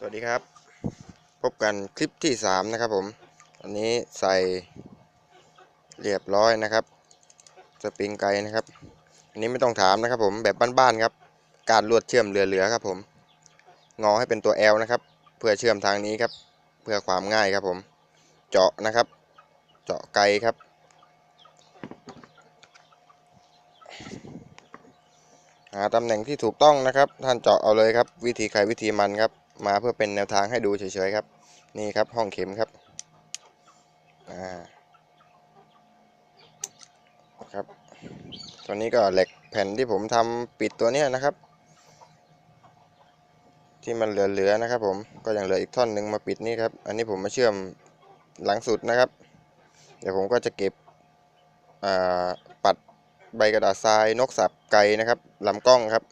สวัสดีครับ พบกันคลิปที่ 3 นะครับผม อันนี้ใส่เรียบร้อยนะครับ สปริงไกนะครับ อันนี้ไม่ต้องถามนะครับผมแบบบ้านๆครับ การลวดเชื่อมเหลือๆครับผม งอให้เป็นตัว L นะครับ เพื่อเชื่อมทางนี้ครับ เพื่อความง่ายครับผม เจาะนะครับ เจาะไกครับ หาตำแหน่งที่ถูกต้องนะครับ ท่านเจาะเอาเลยครับ วิธีใครวิธีมันครับ มาเพื่อเป็นแนวทางให้ดูเฉยๆครับ นี่ครับห้องเข็มครับอ่าครับตัวนี้ก็เหล็กแผ่นที่ผมทำปิดตัวเนี้ยนะครับ ที่มันเหลือๆนะครับ ผมก็ยังเหลืออีกท่อนหนึ่งมาปิดนี่ครับ อันนี้ผมมาเชื่อมหลังสุดนะครับ เดี๋ยวผมก็จะเก็บปัดใบกระดาษทรายนกสับไก่นะครับลำกล้องครับ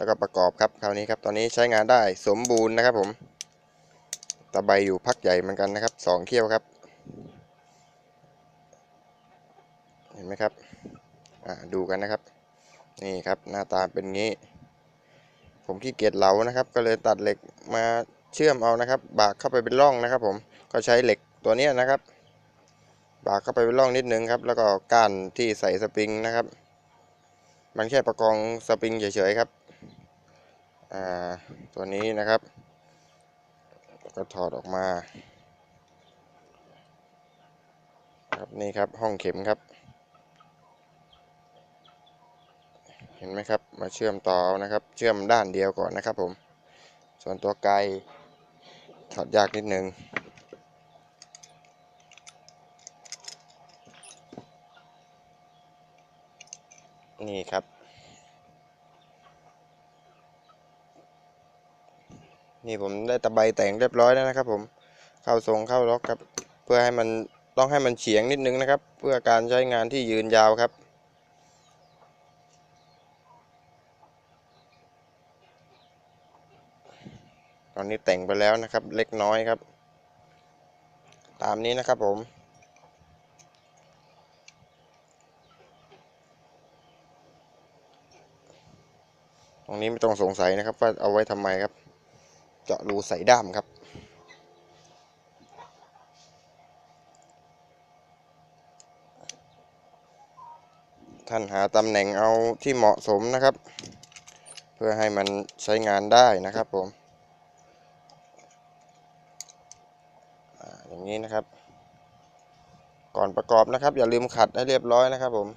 แล้วก็ประกอบครับคราวนี้ครับตอนนี้ใช้งานได้สมบูรณ์นะครับผมตะไบอยู่พักใหญ่เหมือนกันนะครับสองเขี้ยวครับ เห็นไหมครับดูกันนะครับ นี่ครับหน้าตาเป็นงี้ ผมขี้เกียจเหลานะครับ ก็เลยตัดเหล็กมาเชื่อมเอานะครับ บากเข้าไปเป็นร่องนะครับผมก็ใช้เหล็กตัวนี้นะครับ บากเข้าไปเป็นร่องนิดนึงครับ แล้วก็ก้านที่ใส่สปริงนะครับ มันแค่ประกองสปริงเฉยๆครับ ตัวนี้นะครับก็ถอดออกมาครับนี่ครับห้องเข็มครับ เห็นไหมครับมาเชื่อมต่อนะครับ เชื่อมด้านเดียวก่อนนะครับ ผม ส่วนตัวไกลถอดยากนิดนึงนี่ครับ นี่ผมได้ตะไบแต่งเรียบร้อยแล้วนะครับ ผมเข้าทรงเข้าล็อกครับ เพื่อให้มันต้องให้มันเฉียงนิดนึงนะครับ เพื่อการใช้งานที่ยืนยาวครับตอนนี้แต่งไปแล้วนะครับ เล็กน้อยครับ ตามนี้นะครับผมตรงนี้ไม่ต้องสงสัยนะครับว่าเอาไว้ทำไมครับ จาะรูใส่ด้ามครับ ท่านหาตำแหน่งเอาที่เหมาะสมนะครับ เพื่อให้มันใช้งานได้นะครับผมอย่างนี้นะครับ ก่อนประกอบนะครับ อย่าลืมขัดให้เรียบร้อยนะครับผม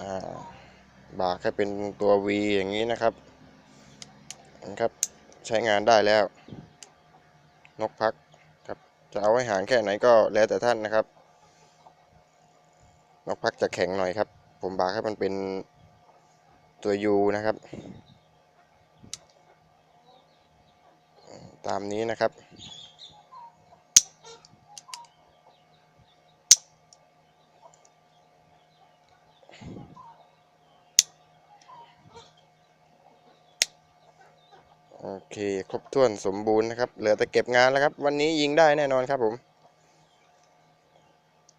อ่า บากให้เป็นตัว V อย่างนี้นะครับนะครับ ใช้งานได้แล้ว นกพักครับจะเอาให้ห่างแค่ไหนก็แล้วแต่ท่านนะครับ นกพักจะแข็งหน่อยครับ ผมบากให้มันเป็นตัว U นะครับ ตามนี้นะครับ โอเค ครบถ้วนสมบูรณ์นะครับ เหลือแต่เก็บงานแล้วครับ วันนี้ยิงได้แน่นอนครับผม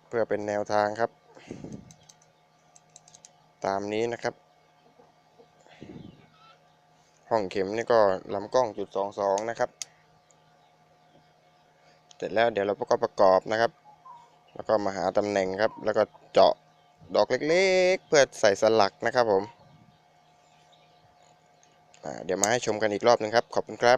เพื่อเป็นแนวทางครับ ตามนี้นะครับ ห้องเข็มนี่ก็ลำกล้องจุดสองสองนะครับ เสร็จแล้วเดี๋ยวเราก็ประกอบนะครับ แล้วก็มาหาตำแหน่งครับ แล้วก็เจาะดอกเล็กๆ เพื่อใส่สลักนะครับผม เดี๋ยวมาให้ชมกันอีกรอบหนึงครับ ขอบคุณครับ